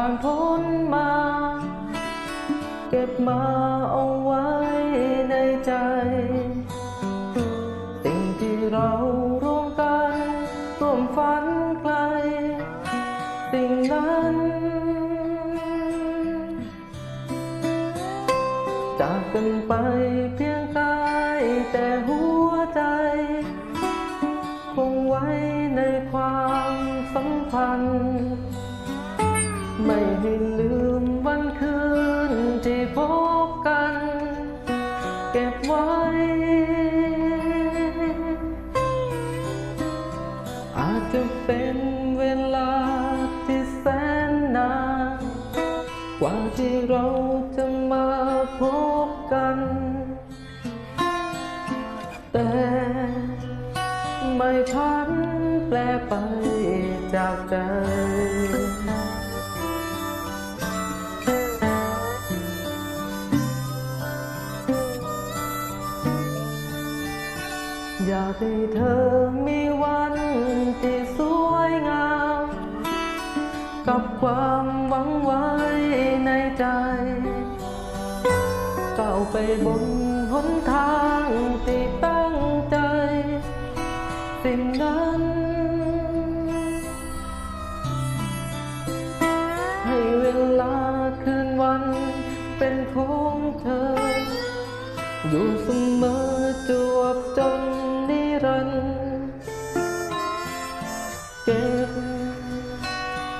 านพ้นมา เก็บมาเอาไว้ในใจ สิ่งที่เราร่วมกันร่วมฝันไกล สิ่งนั้น จากกันไปเพียงกายแต่หัวใจ คงไว้ในความสัมพันธ์ ไม่ให้ลืมวันคืนที่พบกัน เก็บไว้ อาจจะเป็นเวลาที่แสนนาน กว่าที่เราจะมาพบกัน แต่ไม่พันแปลไปจากใจากให้เธอมีวันที่สวยงาม กับความหวังไว้ในใจก้าวไปบนหนทางที่ตั้งใจ สิ่งนั้น ให้เวลาคืนวันเป็นของเธอ อยู่เสมอจ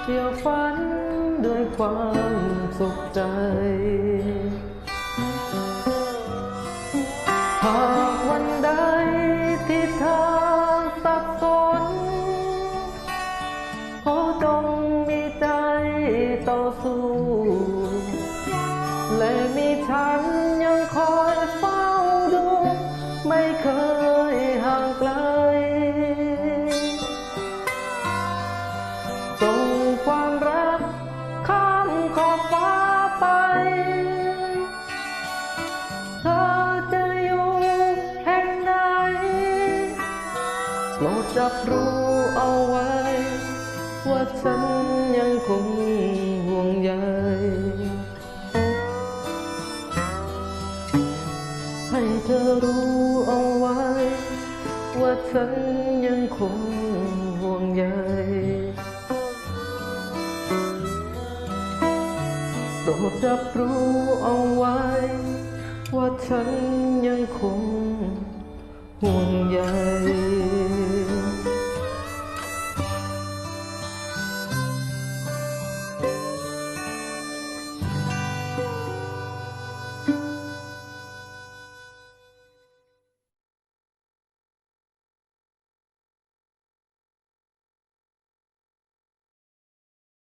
เกี่ยวฝันด้วยความสุขใจ หากวันใดที่เธอสับสน ขอจงมีใจต่อสู้ และมีฉันยังคอย โปรดรับรู้เอาไว้ ว่าฉันยังคงห่วงใยให้เธอรู้เอาไว้ ว่าฉันยังคงห่วงใยโปรดรับรู้เอาไว้ ว่าฉันยังคงห่วงใย